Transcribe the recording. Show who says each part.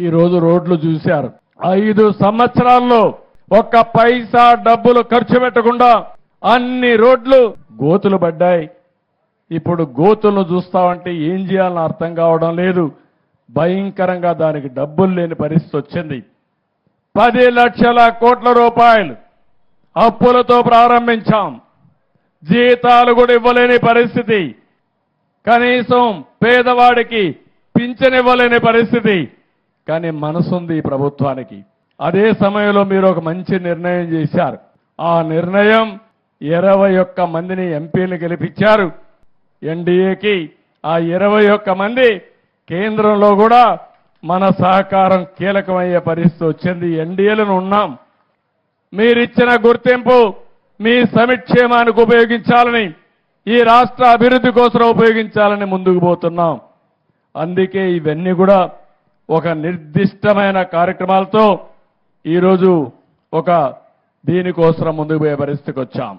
Speaker 1: ఈరోజు రోడ్లు చూశారు. ఐదు సంవత్సరాల్లో ఒక్క పైసా డబ్బులు ఖర్చు పెట్టకుండా అన్ని రోడ్లు గోతులు పడ్డాయి. ఇప్పుడు గోతులను చూస్తామంటే ఏం చేయాలని అర్థం కావడం లేదు. భయంకరంగా దానికి డబ్బులు లేని పరిస్థితి వచ్చింది. పది లక్షల కోట్ల రూపాయలు అప్పులతో ప్రారంభించాం. జీతాలు కూడా ఇవ్వలేని పరిస్థితి. కనీసం పేదవాడికి పింఛనివ్వలేని పరిస్థితి. కానీ మనసుంది ఈ ప్రభుత్వానికి. అదే సమయంలో మీరు ఒక మంచి నిర్ణయం చేశారు. ఆ నిర్ణయం ఇరవై ఒక్క మందిని ఎంపీలు గెలిపించారు. ఎన్డీఏకి ఆ ఇరవై ఒక్క మంది కేంద్రంలో కూడా మన సహకారం కీలకమయ్యే పరిస్థితి వచ్చింది. ఎన్డీఏలను ఉన్నాం. మీరిచ్చిన గుర్తింపు మీ సమిక్షేమానికి ఉపయోగించాలని ఈ రాష్ట్ర అభివృద్ధి కోసం ఉపయోగించాలని ముందుకు పోతున్నాం. అందుకే ఇవన్నీ కూడా ఒక నిర్దిష్టమైన కార్యక్రమాలతో ఈరోజు ఒక దీనికోసం ముందుకు పోయే పరిస్థితికి వచ్చాం.